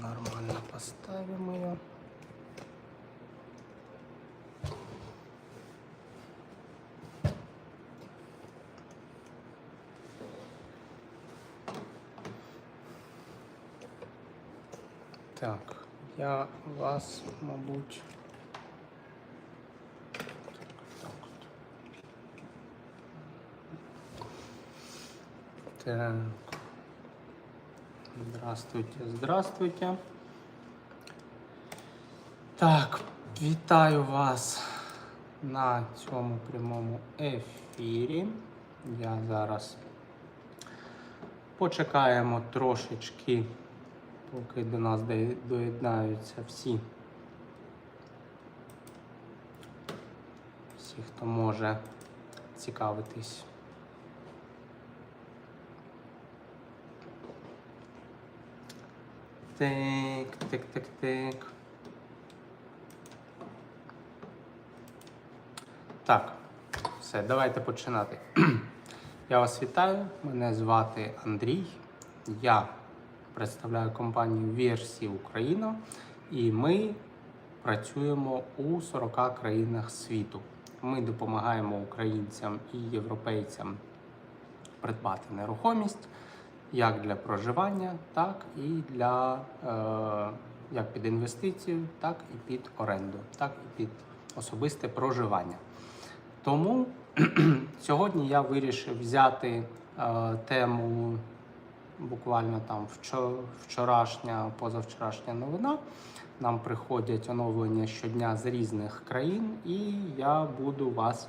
Нормально поставим ее. Так, я вас, мабуть. Так. Здравствуйте, здравствуйте. Так, вітаю вас на цьому прямому ефірі. Я зараз почекаємо трошечки, поки до нас доєднаються всі. Всі, хто може цікавитись. Так, так, так, так. Так, все, давайте починати. Я вас вітаю. Мене звати Андрій. Я представляю компанію Версі Україна, і ми працюємо у 40 країнах світу. Ми допомагаємо українцям і європейцям придбати нерухомість як для проживання, так і для е, як під інвестицію, так і під оренду, так і під особисте проживання. Тому сьогодні я вирішив взяти е, тему буквально там вчорашня, позавчорашня новина. Нам приходять оновлення щодня з різних країн, і я буду вас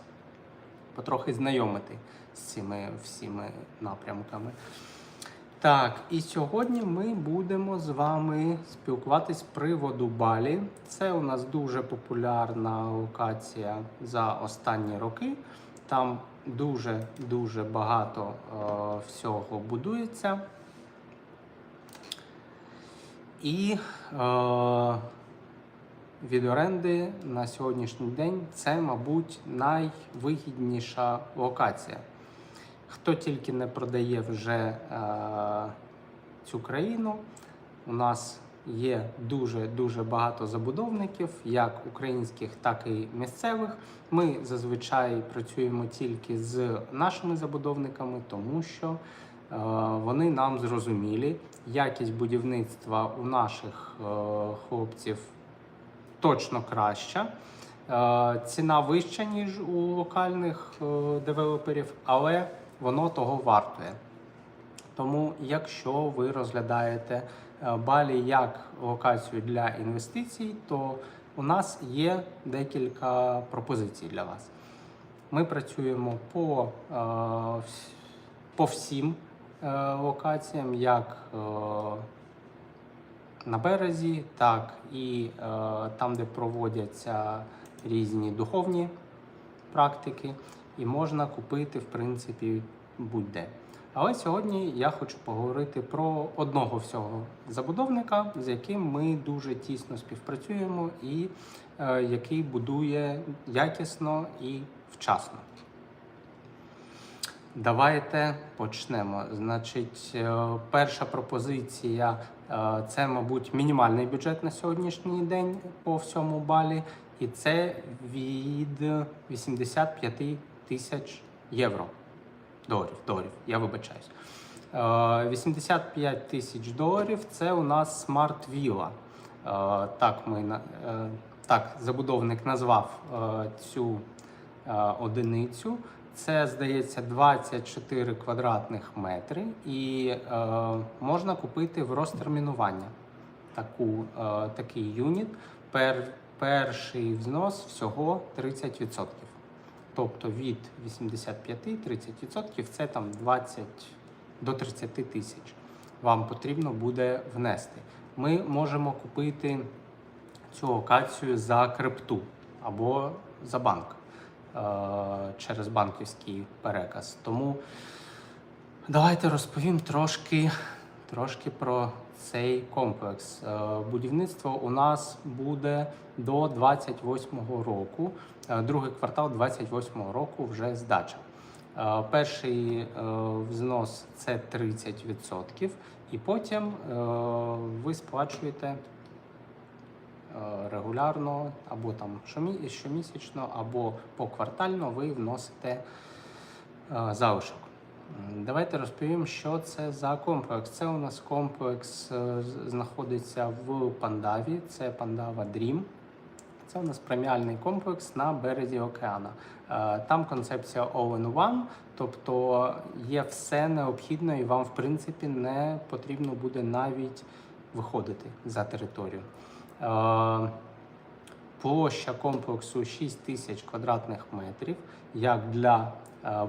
потрохи знайомити з цими всіми напрямками. Так, і сьогодні ми будемо з вами спілкуватись з приводу Балі. Це у нас дуже популярна локація за останні роки. Там дуже дуже багато е, всього будується. І е, від оренди на сьогоднішній день це, мабуть, найвигідніша локація. Хто тільки не продає вже е, цю країну, у нас є дуже дуже багато забудовників, як українських, так і місцевих. Ми зазвичай працюємо тільки з нашими забудовниками, тому що е, вони нам зрозумілі. Якість будівництва у наших е, хлопців точно краща. Е, Ціна вища, ніж у локальних е, девелоперів, але воно того вартує. Тому, якщо ви розглядаєте е, Балі як локацію для інвестицій, то у нас є декілька пропозицій для вас. Ми працюємо по, е, по всім е, локаціям, як на березі, так і там, де проводяться різні духовні практики, і можна купити, в принципі, будь-де. Але сьогодні я хочу поговорити про одного всього забудовника, з яким ми дуже тісно співпрацюємо, і е, який будує якісно і вчасно. Давайте почнемо. Значить, е, перша пропозиція е, це, мабуть, мінімальний бюджет на сьогоднішній день по всьому балі, і це від 85 тисяч євро. Доларів, доларів, я вибачаюсь. Е, 85 тисяч доларів це у нас смарт віла. Так, ми е, так, забудовник назвав е, цю е, одиницю. Це, здається, 24 квадратних метри, і е, можна купити в розтермінування таку, е, такий юніт. Пер, перший взнос всього 30%. Тобто від 85-30% це там 20 до 30 тисяч. Вам потрібно буде внести. Ми можемо купити цю локацію за крипту або за банк е, через банківський переказ. Тому давайте розповім трошки, трошки про цей комплекс. Е, Будівництво у нас буде до 28-го року, Е, другий квартал 28-го року вже здача. Е, Перший взнос це 30%, і потім ви сплачуєте регулярно або там щомісячно, або поквартально ви вносите залишок. Давайте розповім, що це за комплекс. Це у нас комплекс е, знаходиться в Пандаві. Це Пандава Dream. Це у нас преміальний комплекс на березі океану. Е, Там концепція all in one, тобто є все необхідне, і вам, в принципі, не потрібно буде навіть виходити за територію. Е, Площа комплексу 6 тисяч квадратних метрів. Як для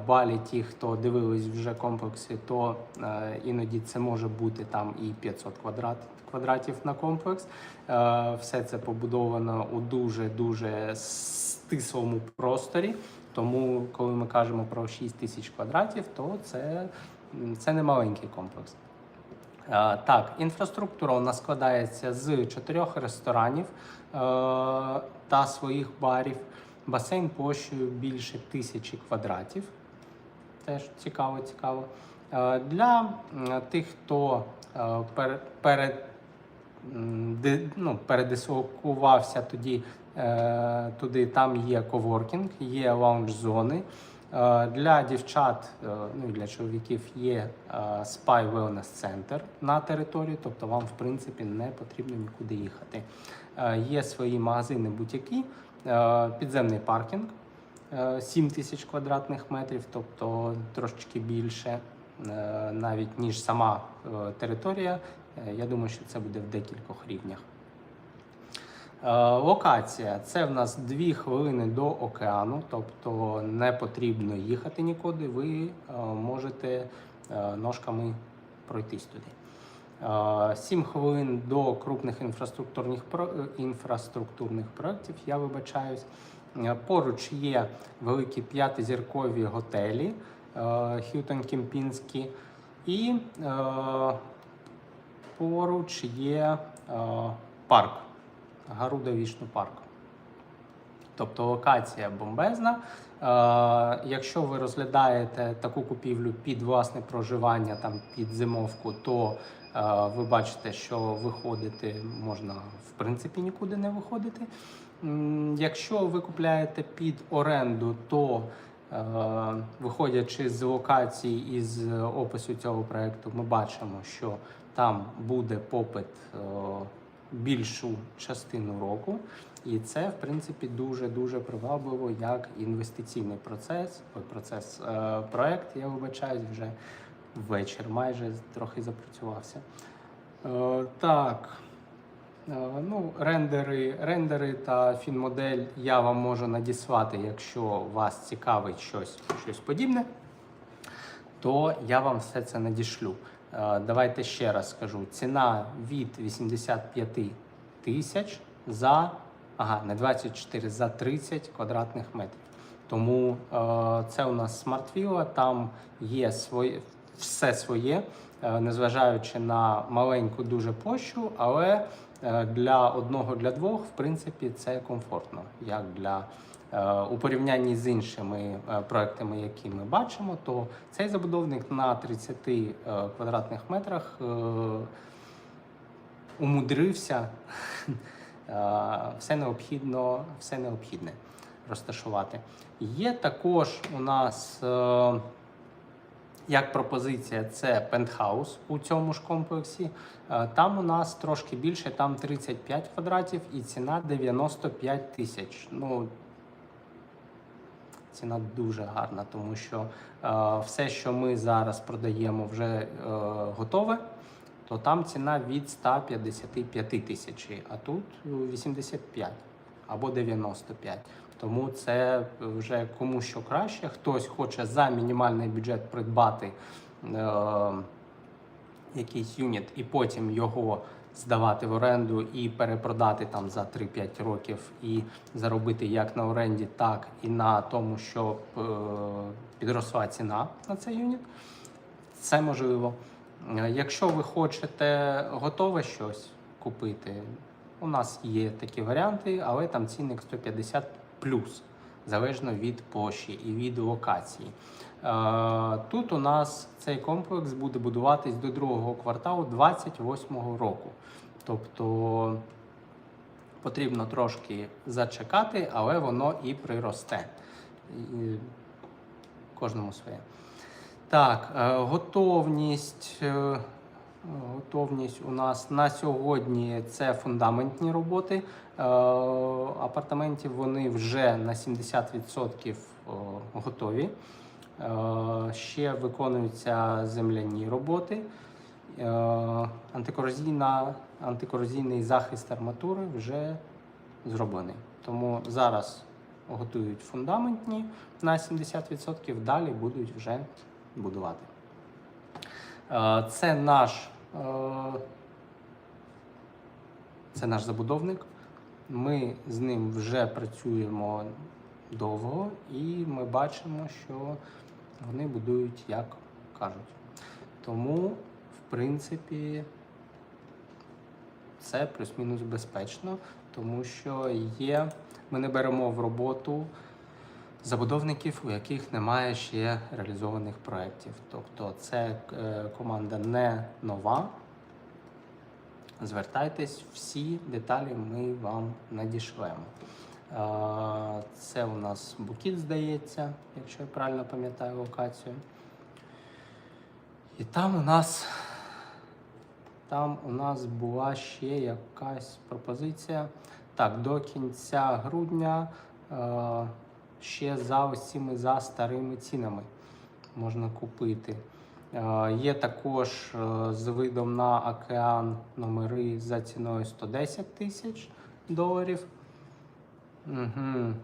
Балі, ті, хто дивились вже комплекси, то е, іноді це може бути там і 500 квадрат, квадратів на комплекс. Е, Все це побудовано у дуже дуже стислому просторі. Тому, коли ми кажемо про 6 тисяч квадратів, то це, це не маленький комплекс. Е, Так, інфраструктура у нас складається з чотирьох ресторанів е, та своїх барів. Басейн площею більше тисячі квадратів. Теж цікаво, цікаво. Е, Для тих, хто е, ну, передислокувався тоді, е, туди, там є коворкінг, є лаунж-зони. Для дівчат, ну і для чоловіків є і wellness центр на території, тобто вам, в принципі, не потрібно нікуди їхати. Є свої магазини е, підземний паркінг. е, 7 тисяч квадратних метрів, тобто трошечки більше е, навіть ніж сама е, територія. Е, Я думаю, що це буде в декількох рівнях. Е, Локація це в нас дві хвилини до океану, тобто не потрібно їхати нікуди. Ви е, можете е, ножками пройтись туди. Е, Сім хвилин до крупних інфраструктурних е, інфраструктурних проєктів. Я вибачаюсь. Е, Поруч є великі п'ятизіркові готелі Х'ютон Кімпінські, і е, поруч є е, парк, Гаруда Вішну парк. Тобто локація бомбезна. Е, якщо ви розглядаєте таку купівлю під власне проживання, там під зимовку, то е, ви бачите, що виходити можна в принципі нікуди не виходити. Якщо ви купляєте під оренду, то е, виходячи з локації і з опису цього проекту, ми бачимо, що там буде попит е, більшу частину року. І це, в принципі, дуже дуже привабливо як інвестиційний процес. Процес е, проект, я вибачаюсь, вже вечір майже трохи запрацювався. Е, так. Е, Ну, рендери, рендери та фінмодель я вам можу надіслати, якщо вас цікавить щось, щось подібне, то я вам все це надішлю. Е, Давайте ще раз скажу: ціна від 85 тисяч за ага, не 24, за 30 квадратних метрів. Тому е, це у нас смартвіла, там є своє, все своє, е, незважаючи на маленьку дуже площу, але е, для одного, для двох, в принципі, це комфортно, як для е, у порівнянні з іншими проектами, які ми бачимо, то цей забудовник на 30 е, квадратних метрах умудрився все необхідно, все необхідне розташувати. Є також у нас як пропозиція, це пентхаус у цьому ж комплексі. Е, Там у нас трошки більше, там 35 квадратів і ціна 95 тисяч. Ну, ціна дуже гарна, тому що е, все, що ми зараз продаємо, вже е, готове, то там ціна від 155 тисяч, а тут 85 або 95. Тому це вже кому що краще. Хтось хоче за мінімальний бюджет придбати е, якийсь юніт і потім його здавати в оренду і перепродати там за 3-5 років і заробити як на оренді, так і на тому, щоб е, підросла ціна на цей юніт. Це можливо. Е, Якщо ви хочете готове щось купити, у нас є такі варіанти, але там цінник 150 плюс, залежно від площі і від локації. Е, Тут у нас цей комплекс буде будуватись до другого кварталу 28-го року. Тобто потрібно трошки зачекати, але воно і приросте. І Кожному своє. Так, е, готовність. Е, Готовність у нас на сьогодні це фундаментні роботи. Е, Апартаментів вони вже на 70% готові. Е, Ще виконуються земляні роботи. Е, Антикорозійна, антикорозійний захист арматури вже зроблений. Тому зараз готують фундаментні на 70%, далі будуть вже будувати. Е, Це наш, е, це наш забудовник. Ми з ним вже працюємо довго, і ми бачимо, що вони будують, як кажуть. Тому, в принципі, це плюс-мінус безпечно, тому що є, ми не беремо в роботу забудовників, у яких немає ще реалізованих проєктів. Тобто це е, команда не нова. Звертайтесь, всі деталі ми вам надішлемо. Е, Це у нас букіт, здається, якщо я правильно пам'ятаю локацію. І там у нас там у нас була ще якась пропозиція. Так, до кінця грудня е, ще за ось цими за старими цінами можна купити. Е, є також е, з видом на океан номери за ціною 110 тисяч доларів. Угу.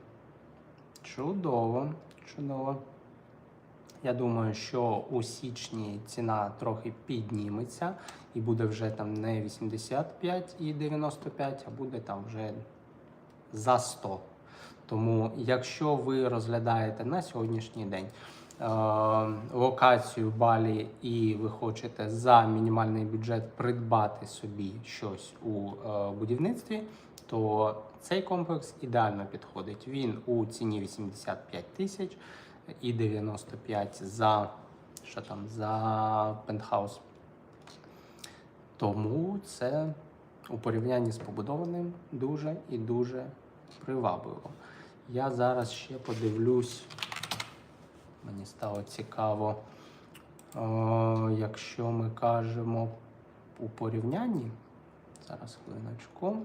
Чудово, чудово. Я думаю, що у січні ціна трохи підніметься і буде вже там не 85 і 95, а буде там вже за 100. Тому, якщо ви розглядаєте на сьогоднішній день е, локацію Балі і ви хочете за мінімальний бюджет придбати собі щось у е, будівництві, то цей комплекс ідеально підходить. Він у ціні 85 тисяч і 95 за що там за пентхаус. Тому це у порівнянні з побудованим дуже і дуже привабливо. Я зараз ще подивлюсь, мені стало цікаво, о, якщо ми кажемо у порівнянні, зараз хвилиночку.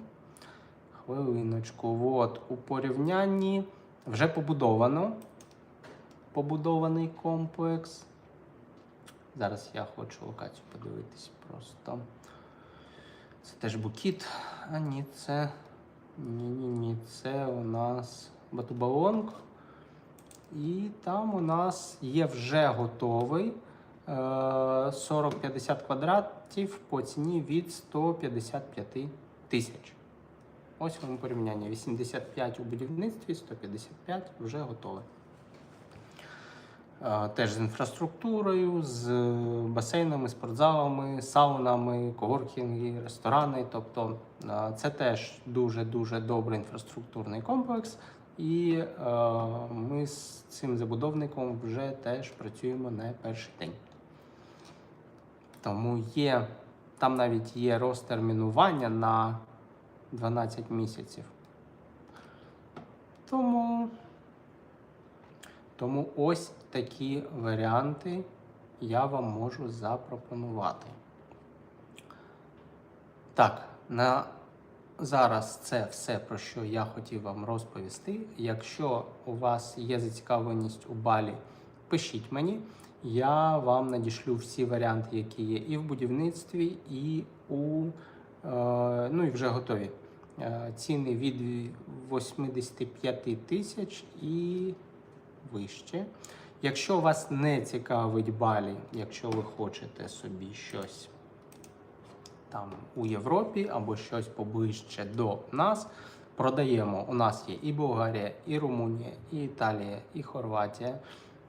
Хвилиночку. От, у порівнянні вже побудовано. Побудований комплекс. Зараз я хочу локацію подивитись просто. Це теж букіт. А ні, це. Ні-ні ні, це у нас Батубалонг. І там у нас є вже готовий е, 40-50 квадратів по ціні від 155 тисяч. Ось вам порівняння. 85 у будівництві, 155 вже готове. Е, Теж з інфраструктурою, з басейнами, спортзалами, саунами, коворкінги, ресторани. Тобто е, це теж дуже-дуже добрий інфраструктурний комплекс. І е, ми з цим забудовником вже теж працюємо не перший день. Тому є, там навіть є розтермінування на 12 місяців. Тому, тому ось такі варіанти я вам можу запропонувати. Так, на зараз це все, про що я хотів вам розповісти. Якщо у вас є зацікавленість у балі, пишіть мені. Я вам надішлю всі варіанти, які є і в будівництві, і у е, ну і вже готові. Е, ціни від 85 тисяч і вище. Якщо вас не цікавить балі, якщо ви хочете собі щось там у Європі або щось поближче до нас, продаємо. У нас є і Болгарія, і Румунія, і Італія, і Хорватія,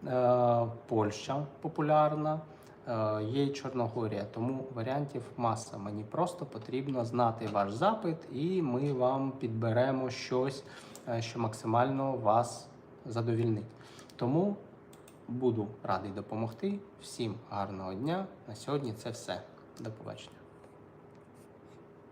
е, Польща популярна. е, Є і Чорногорія, тому варіантів маса. Мені просто потрібно знати ваш запит, і ми вам підберемо щось, е, що максимально вас задовільнить. Тому буду радий допомогти. Всім гарного дня. На сьогодні це все. До побачення.